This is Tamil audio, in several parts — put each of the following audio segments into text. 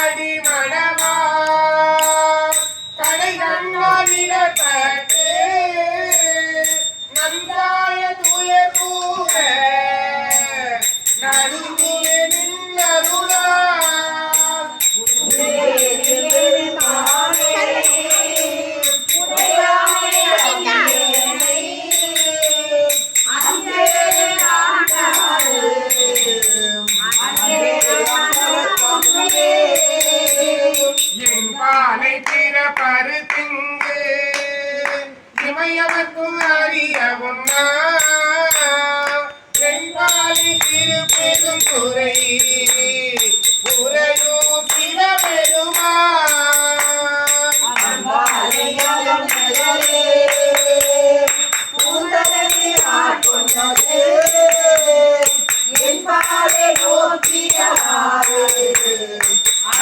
மணவாடி மணவா பிறப்பாரு திங்கு இமையவர்க்கும் அறியவும் உண்ணா பெண்பாலி திருப்பெரும் துறை உரையும் சிவபெருமான் மூட்டாளி மூடாத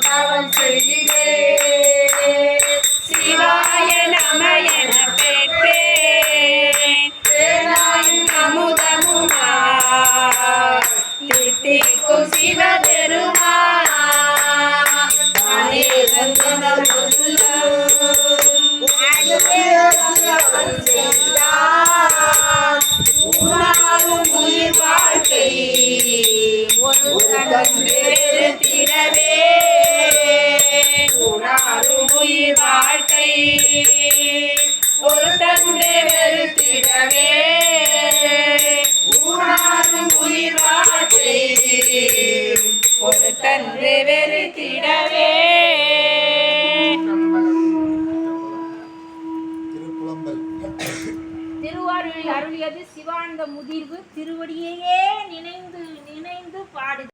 தவம் செய்கிறே. சிவாய நம என பெற்றேன் தேனாயின் அமுதமுமா தித்திக்கும் சிவபெருமா அநேகன் ஒரு கண் உயிர் வாழ்க்கை ஒரு தந்தை வெறுத்திடவே உணாரும் உயிர் வாழ்க்கை ஒரு தந்தை வெறுத்திடவே திருவாரூரில் அருளியது சிவானந்த முதிர்வு திருவடியையே நினைந்து நினைந்து பாடு